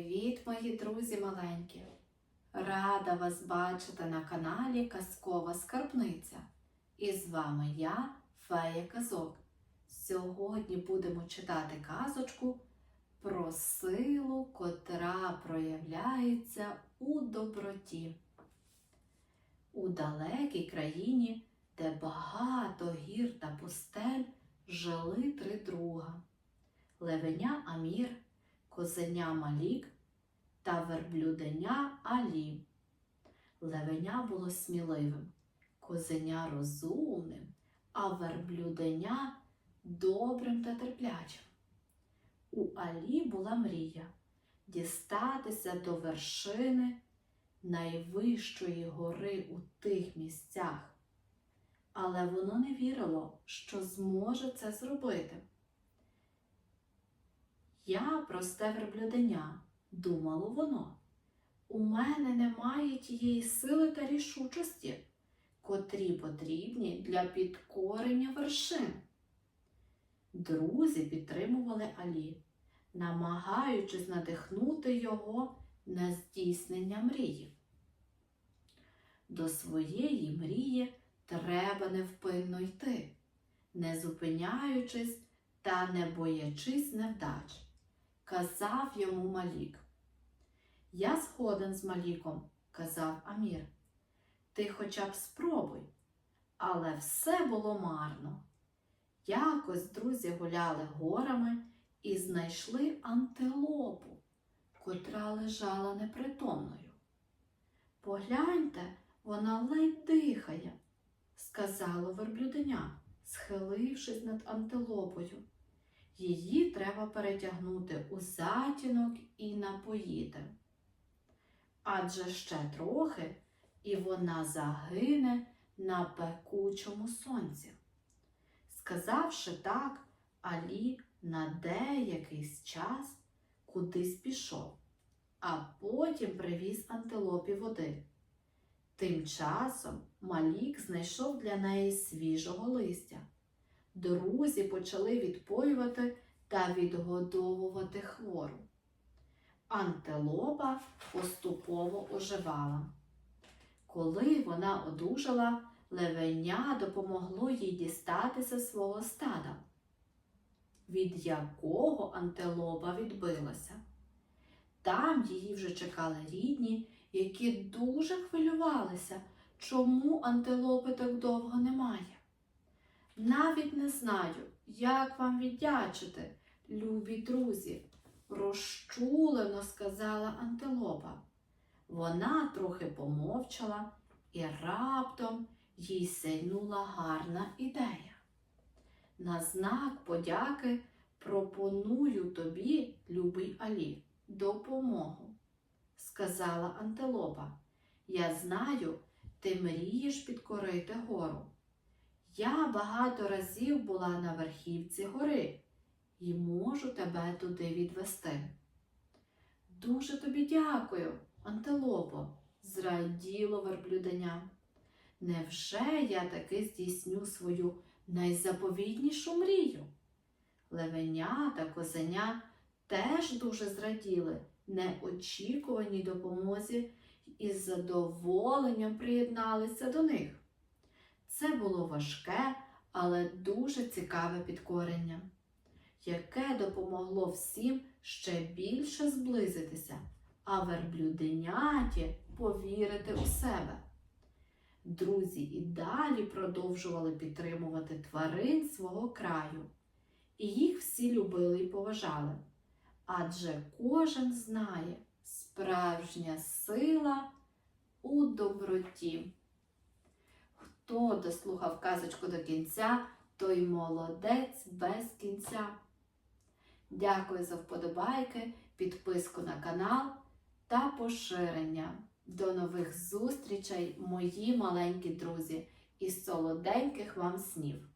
Привіт, мої друзі маленькі! Рада вас бачити на каналі Казкова Скарбниця. І з вами я, Фея Казок. Сьогодні будемо читати казочку про силу, котра проявляється у доброті. У далекій країні, де багато гір та пустель, жили три друга Левеня Амір, козеня Малік та верблюденя Алі. Левеня було сміливим, козеня розумним, а верблюденя добрим та терплячим. У Алі була мрія дістатися до вершини найвищої гори у тих місцях, але воно не вірило, що зможе це зробити. Я просте верблюденя, думало воно. У мене немає тієї сили та рішучості, котрі потрібні для підкорення вершин. Друзі підтримували Алі, намагаючись надихнути його на здійснення мрії. До своєї мрії треба невпинно йти, не зупиняючись та не боячись невдач казав йому Малік. Я згоден з Маліком, казав Амір. Ти хоча б спробуй. Але все було марно. Якось друзі гуляли горами і знайшли антилопу, котра лежала непритомною. Погляньте, вона ледь дихає, сказало верблюденя, схилившись над антилопою. Її треба перетягнути у затінок і напоїти. Адже ще трохи, і вона загине на пекучому сонці. Сказавши так, Алі на деякийсь час кудись пішов, а потім привіз антилопі води. Тим часом Малік знайшов для неї свіжого листя друзі почали відпоювати та відгодовувати хвору. Антилопа поступово оживала. Коли вона одужала, левеня допомогло їй дістатися свого стада, від якого антилопа відбилася. Там її вже чекали рідні, які дуже хвилювалися, чому антилопи так довго немає. Навіть не знаю, як вам віддячити, любі друзі, розчулено сказала антилопа. Вона трохи помовчала і раптом їй сяйнула гарна ідея. На знак подяки пропоную тобі, любий Алі, допомогу, сказала антилопа. Я знаю, ти мрієш підкорити гору. Я багато разів була на верхівці гори і можу тебе туди відвести. Дуже тобі дякую, антилопо, зраділо верблюденя. Невже я таки здійсню свою найзаповітнішу мрію? Левеня та козеня теж дуже зраділи неочікуваній допомозі і з задоволенням приєдналися до них. Це було важке, але дуже цікаве підкорення, яке допомогло всім ще більше зблизитися, а верблюденяті повірити у себе. Друзі і далі продовжували підтримувати тварин свого краю, і їх всі любили і поважали. Адже кожен знає справжня сила у доброті. Хто дослухав казочку до кінця, той молодець без кінця. Дякую за вподобайки, підписку на канал та поширення. До нових зустрічей, мої маленькі друзі, і солоденьких вам снів!